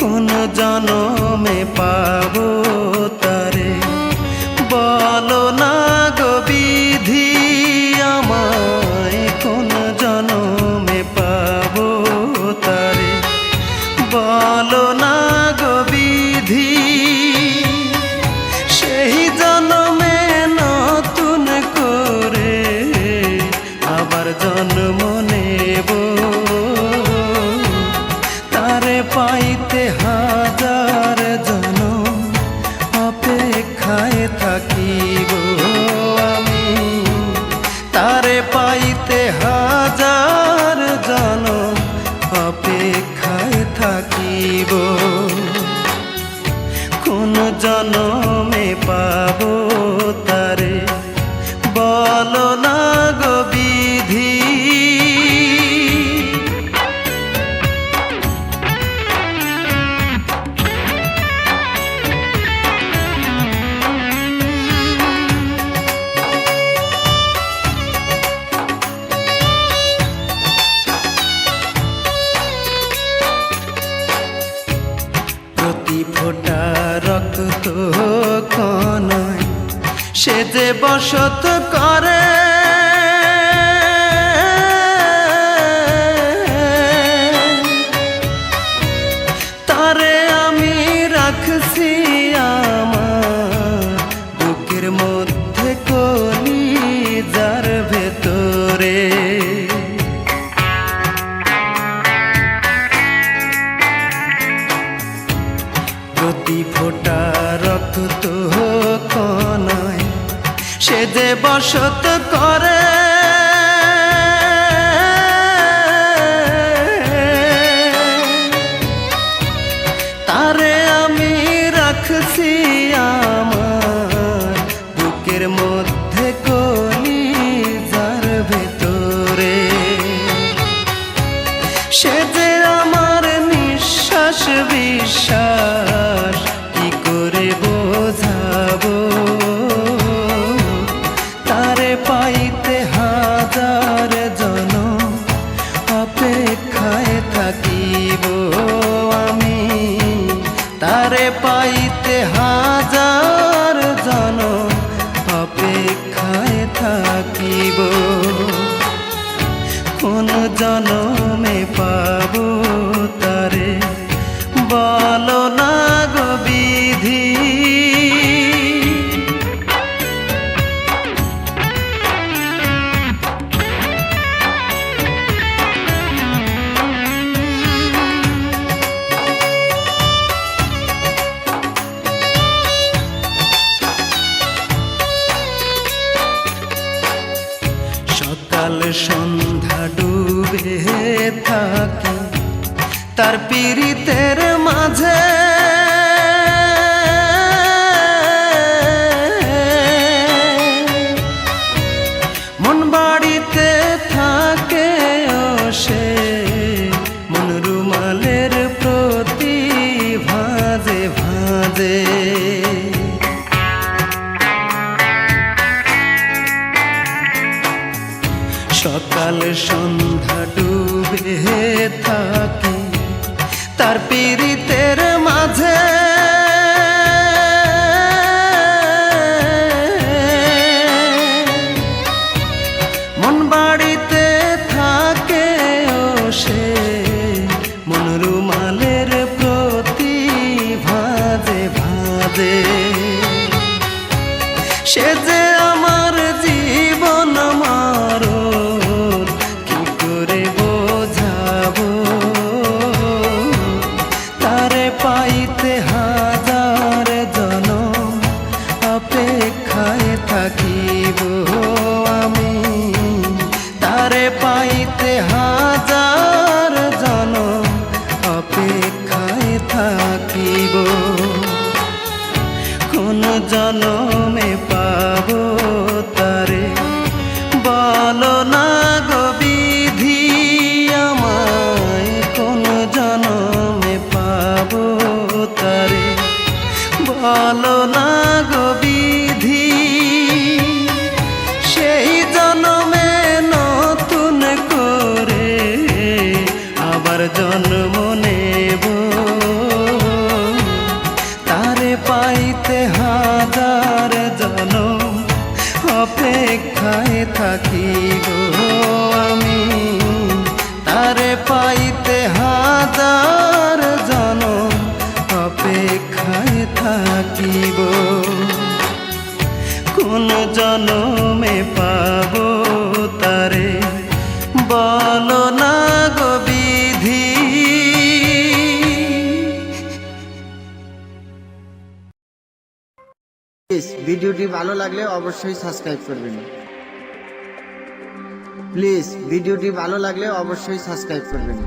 কোন জনমে পাবো তারে? বলো থাকিব। কোন জনমে পাবো কনায় সে বসত করে। তারে আমি রাখছি আমার বুকের মধ্যে কলি যার ভেতরে। সে যে বসত করে সন্ধ্যা ডুবে থাকি, তার পীড়িতের মাঝে। মন বাড়িতে থাকে সে মন রুমালের প্রতি ভাজে ভাজে। বাড়িতে থাকে ও সে। মনরুমালের প্রতি ভাজে ভাজে। সে যে জনমে পাবো তারে। বলো না গো বিধি, আমায় কোন জনমে পাবো তারে। বলো না গো সেই জনমে নতুন করে আবার জন্ম থাকিব কোন জনমে পাব তারে? বলো না গো বিধি। ভিডিওটি ভালো লাগলে অবশ্যই সাবস্ক্রাইব করবেন। প্লিজ ভিডিওটি ভালো লাগলে অবশ্যই সাবস্ক্রাইব করবেন।